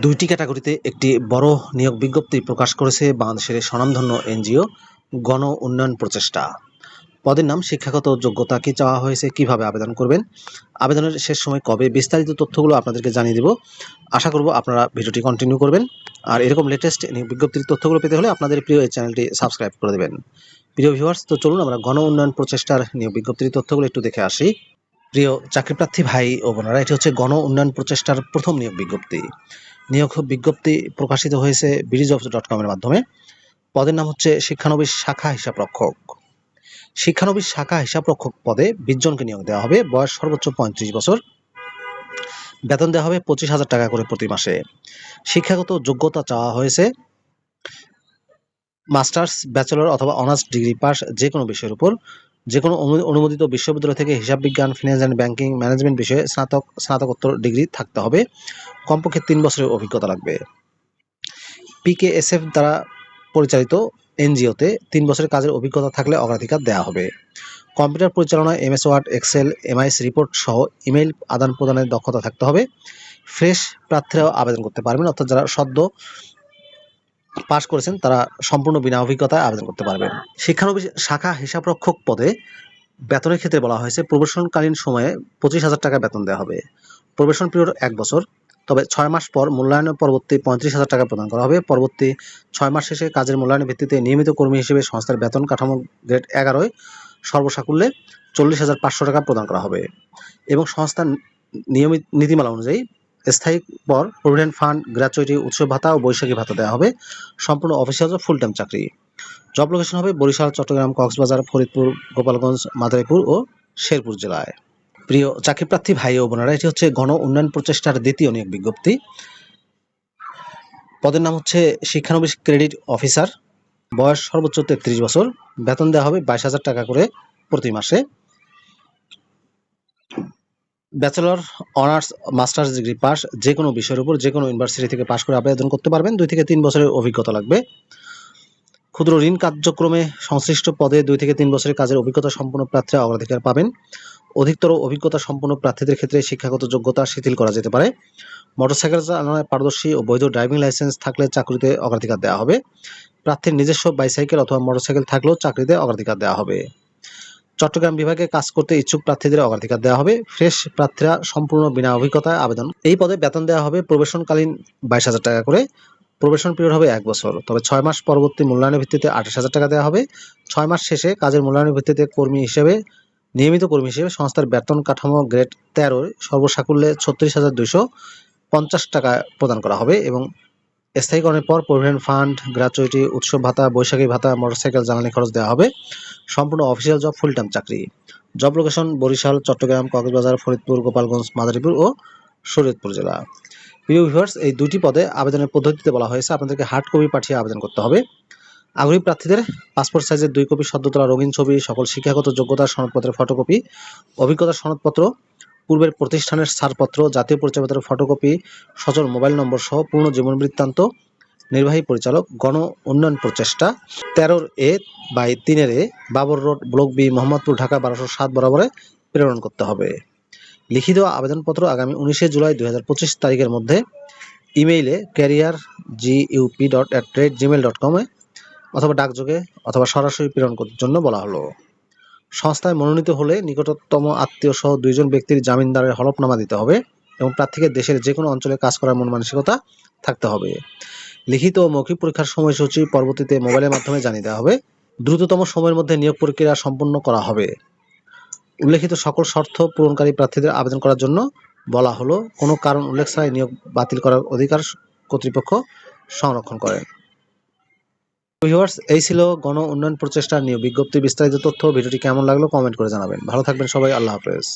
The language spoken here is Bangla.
দুইটি ক্যাটাগরিতে একটি বড় নিয়োগ বিজ্ঞপ্তি প্রকাশ করেছে বাংলাদেশের স্বনামধন্য এনজিও গণ উন্নয়ন প্রচেষ্টা। পদের নাম, শিক্ষাগত যোগ্যতা কি চাওয়া হয়েছে, কীভাবে আবেদন করবেন, আবেদনের শেষ সময় কবে বিস্তারিত তথ্যগুলো আপনাদেরকে জানিয়ে দেব। আশা করব আপনারা ভিডিওটি কন্টিনিউ করবেন। আর এরকম লেটেস্ট নিয়োগ বিজ্ঞপ্তির তথ্যগুলো পেতে হলে আপনাদের প্রিয় এই চ্যানেলটি সাবস্ক্রাইব করে দেবেন। প্রিয় ভিউয়ার্স তো চলুন আমরা গণ উন্নয়ন প্রচেষ্টার নিয়োগ বিজ্ঞপ্তির তথ্যগুলো একটু দেখে আসি। প্রিয় চাকরিপ্রার্থী ভাই ও বোনেরা, এটি হচ্ছে গণ উন্নয়ন প্রচেষ্টার প্রথম নিয়োগ বিজ্ঞপ্তি। নিয়োগ বিজ্ঞপ্তি প্রকাশিত হয়েছে বিডিজবস ডট কমের মাধ্যমে। পদের নাম হচ্ছে শিক্ষানবিশ শাখা হিসাবরক্ষক শিক্ষানবিশ শাখা হিসাবরক্ষক পদে বিশজনকে নিয়োগ দেওয়া হবে। বয়স সর্বোচ্চ পঁয়ত্রিশ বছর। বেতন দেওয়া হবে পঁচিশ হাজার টাকা করে প্রতি মাসে। শিক্ষাগত যোগ্যতা চাওয়া হয়েছে মাস্টার্স, ব্যাচেলর অথবা অনার্স ডিগ্রি পাস যে কোনো বিষয়ের উপর। যে কোনো অনু- অনুমোদিত বিশ্ববিদ্যালয় থেকে হিসাব বিজ্ঞান ফিনান্স অ্যান্ড ব্যাংকিং ম্যানেজমেন্ট বিষয়ে স্নাতক, স্নাতকোত্তর ডিগ্রি থাকতে হবে। কমপক্ষে তিন বছরের অভিজ্ঞতা লাগবে। পিকেএসএফ দ্বারা পরিচালিত এনজিওতে তিন বছরের কাজের অভিজ্ঞতা থাকলে অগ্রাধিকার দেওয়া হবে। কম্পিউটার পরিচালনায় MS word, excel MIS report সহ ইমেইল আদান প্রদানের দক্ষতা থাকতে হবে। ফ্রেশ প্রার্থীরাও আবেদন করতে পারবেন, অর্থাৎ যারা সদ্য পাশ করেছেন, তারা সম্পূর্ণ বিনা অভিজ্ঞতায় আবেদন করতে পারবেন শিক্ষানবিশ শাখা হিসাবরক্ষক পদে বেতনের ক্ষেত্রে বলা হয়েছে, প্রবেশনকালীন সময়ে পঁচিশ হাজার টাকা বেতন দেওয়া হবে। প্রবেশন পিরিয়ড এক বছর, তবে ছয় মাস পর মূল্যায়নের পরবর্তী পঁয়ত্রিশ হাজার টাকা প্রদান করা হবে। পরবর্তী ছয় মাস শেষে কাজের মূল্যায়নের ভিত্তিতে নিয়মিত কর্মী হিসেবে সংস্থার বেতন কাঠামো গ্রেড এগারোয় সর্বসাকুল্যে চল্লিশ হাজার পাঁচশো টাকা প্রদান করা হবে। এবং সংস্থার নিয়মিত নীতিমালা অনুযায়ী স্থায়ী পর প্রভিডেন্ট ফান্ড, গ্র্যাচুইটি উৎসব ভাতা ও বৈশাখী ভাতা দেওয়া হবে। সম্পূর্ণ অফিসিয়াল ফুল টাইম চাকরি। জব লোকেশন হবে বরিশাল, চট্টগ্রাম, কক্সবাজার, ফরিদপুর, গোপালগঞ্জ, মাদারীপুর ও শেরপুর জেলায়। প্রিয় চাকরিপ্রার্থী ভাই ও বোনেরা, এটি হচ্ছে গণ উন্নয়ন প্রচেষ্টার দ্বিতীয় নিয়োগ বিজ্ঞপ্তি। পদের নাম হচ্ছে শিক্ষানবিশ ক্রেডিট অফিসার। বয়স সর্বোচ্চ তেত্রিশ বছর। বেতন দেওয়া হবে বাইশ হাজার টাকা করে প্রতি মাসে। Bachelor, honours, masters degree pass যে কোনো বিষয়ের উপর যে কোনো ইউনিভার্সিটি থেকে পাশ করে আবেদন করতে পারবেন। দুই থেকে তিন বছরের অভিজ্ঞতা লাগবে। ক্ষুদ্র ঋণ কার্যক্রমে সংশ্লিষ্ট পদে দুই থেকে তিন বছরের কাজের অভিজ্ঞতা সম্পন্ন প্রার্থীরা অগ্রাধিকার পাবেন। অধিকতর অভিজ্ঞতা সম্পন্ন প্রার্থীদের ক্ষেত্রে শিক্ষাগত যোগ্যতা শিথিল করা যেতে পারে। মোটরসাইকেল চালানোয় পারদর্শী ও বৈধ ড্রাইভিং লাইসেন্স থাকলে চাকরিতে অগ্রাধিকার দেওয়া হবে। প্রার্থীর নিজস্ব বাইসাইকেল অথবা মোটরসাইকেল থাকলেও চাকরিতে অগ্রাধিকার দেওয়া হবে। চট্টগ্রাম বিভাগে কাজ করতে ইচ্ছুক প্রার্থীদের অগ্রাধিকার দেওয়া হবে। ফ্রেশ প্রার্থীরা সম্পূর্ণ বিনা অভিজ্ঞতায় আবেদন। এই পদে বেতন দেওয়া হবে প্রবেশনকালীন বাইশ হাজার টাকা করে। প্রবেশন পিরিয়ড হবে এক বছর। তবে ছয় মাস পরবর্তী মূল্যায়নের ভিত্তিতে আঠাশ হাজার টাকা দেওয়া হবে। ছয় মাস শেষে কাজের মূল্যায়নের ভিত্তিতে কর্মী হিসেবে, নিয়মিত কর্মী হিসেবে সংস্থার বেতন কাঠামো গ্রেড তেরোয় সর্বসাকুল্যে ছত্রিশ হাজার দুইশো পঞ্চাশ টাকা প্রদান করা হবে এবং স্থায়ীকরণের পর প্রভিডেন্ট ফান্ড গ্র্যাচুইটি উৎসব ভাতা, বৈশাখী ভাতা, মোটরসাইকেল, জ্বালানি খরচ দেওয়া হবে। সম্পূর্ণ অফিসিয়াল জব ফুল টাইম চাকরি। জব লোকেশন বরিশাল, চট্টগ্রাম, কক্সবাজার, ফরিদপুর, গোপালগঞ্জ, মাদারীপুর ও শরীয়তপুর জেলা। প্রিয় এই দুটি পদে আবেদনের পদ্ধতিতে বলা হয়েছে, আপনাদেরকে হার্ড কপি পাঠিয়ে আবেদন করতে হবে। আগ্রহী প্রার্থীদের পাসপোর্ট সাইজের দুই কপি সদ্য তোলা রঙিন ছবি, সকল শিক্ষাগত যোগ্যতার সনদপত্রের ফটোকপি অভিজ্ঞতার সনদপত্র পূর্বের প্রতিষ্ঠানের ছাড়পত্র, জাতীয় পরিচয়পত্রের ফটোকপি সচল মোবাইল নম্বর সহ পূর্ণ জীবন বৃত্তান্ত, নির্বাহী পরিচালক, গণ উন্নয়ন প্রচেষ্টা, তেরোর এ বাই তিনের A Babar road, block B, Mohammadpur, Dhaka বারোশো সাত বরাবরে প্রেরণ করতে হবে। লিখিত আবেদনপত্র আগামী উনিশে জুলাই দু হাজার পঁচিশ তারিখের মধ্যে ইমেইলে career G GUP dot at rate gmail dot কমে অথবা ডাকযোগে অথবা সরাসরি প্রেরণ করার জন্য বলা হলো। সংস্থায় মনোনীত হলে নিকটতম আত্মীয় সহ দুইজন ব্যক্তির জামিনদারের হলফনামা দিতে হবে এবং প্রার্থীকে দেশের যে কোনো অঞ্চলে কাজ করার মন মানসিকতা থাকতে হবে। লিখিত ও মৌখিক পরীক্ষার সময়সূচি পরবর্তীতে মোবাইলের মাধ্যমে জানিয়ে দেওয়া হবে। দ্রুততম সময়ের মধ্যে নিয়োগ প্রক্রিয়া সম্পন্ন করা হবে। উল্লেখিত সকল শর্ত পূরণকারী প্রার্থীদের আবেদন করার জন্য বলা হলো। কোনো কারণ, উল্লেখ ছাড়াই নিয়োগ বাতিল করার অধিকার কর্তৃপক্ষ সংরক্ষণ করে। ভিউয়ার্স, এই ছিল গণ উন্নয়ন প্রচেষ্টা নিয়ে বিজ্ঞপ্তি বিস্তারিত তথ্য। ভিডিওটি কেমন লাগল কমেন্ট করে জানাবেন। ভালো থাকবেন সবাই, আল্লাহ হাফেজ।